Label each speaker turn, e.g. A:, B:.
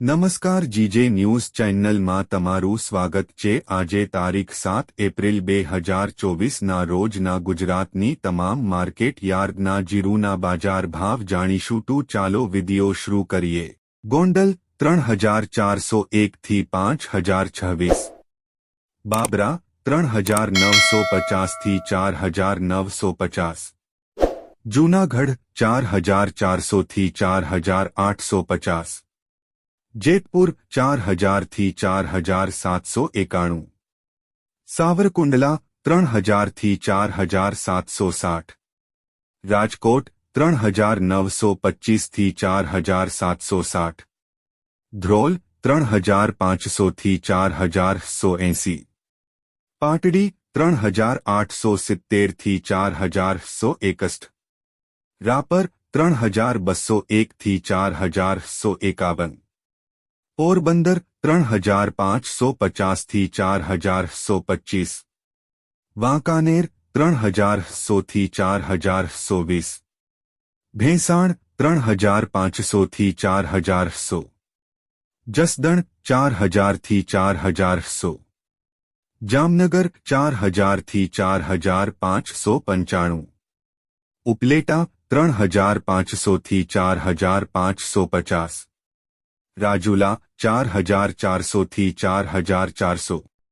A: નમસ્કાર GJ news ચેનલમાં તમારું સ્વાગત છે આજે તારીખ સાત એપ્રિલ બે હજાર ચોવીસના રોજના ગુજરાતની તમામ માર્કેટ યાર્ડના જીરુના બાજાર ભાવ જાણીશું તું ચાલો વિડિયો શરૂ કરીએ ગોંડલ ત્રણ હજાર ચારસો એકથી પાંચ હજાર છવ્વીસ બાબરા ત્રણ હજાર નવસો પચાસથી ચાર હજાર નવસો પચાસ જૂનાગઢ ચાર હજાર ચારસોથી ચાર હજાર આઠસો પચાસ જેતપુર ચાર હજારથી ચાર હજાર સાતસો એકાણું સાવરકુંડલા ત્રણ હજારથી ચાર હજાર સાતસો સાઠ રાજકોટ ત્રણ હજાર નવસો પચ્ચીસથી ચાર હજાર સાતસો સાઠ ધ્રોલ ત્રણ હજાર પાંચસોથી ચાર હજાર સો એંસી પાટડી ત્રણ હજાર આઠસો સિત્તેરથી ચાર હજાર સો એકસઠ રાપર ત્રણ હજાર બસો એકથી ચાર હજાર સો એકાવન પોરબંદર ત્રણ હજાર પાંચસો પચાસથી ચાર હજાર સો પચીસ વાંકાનેર ત્રણ હજાર સોથી ચાર હજાર સો વીસ ભેંસાણ ત્રણ હજાર પાંચસોથી ચાર હજાર સો જસદણ ચાર હજારથી ચાર હજાર સો જામનગર ચાર હજારથી ચાર હજાર પાંચસો પંચાણું ઉપલેટા ત્રણ હજાર પાંચસોથી ચાર હજાર પાંચસો પચાસ રાજુલા ચાર હજાર ચારસોથી ચાર હજાર ચારસો.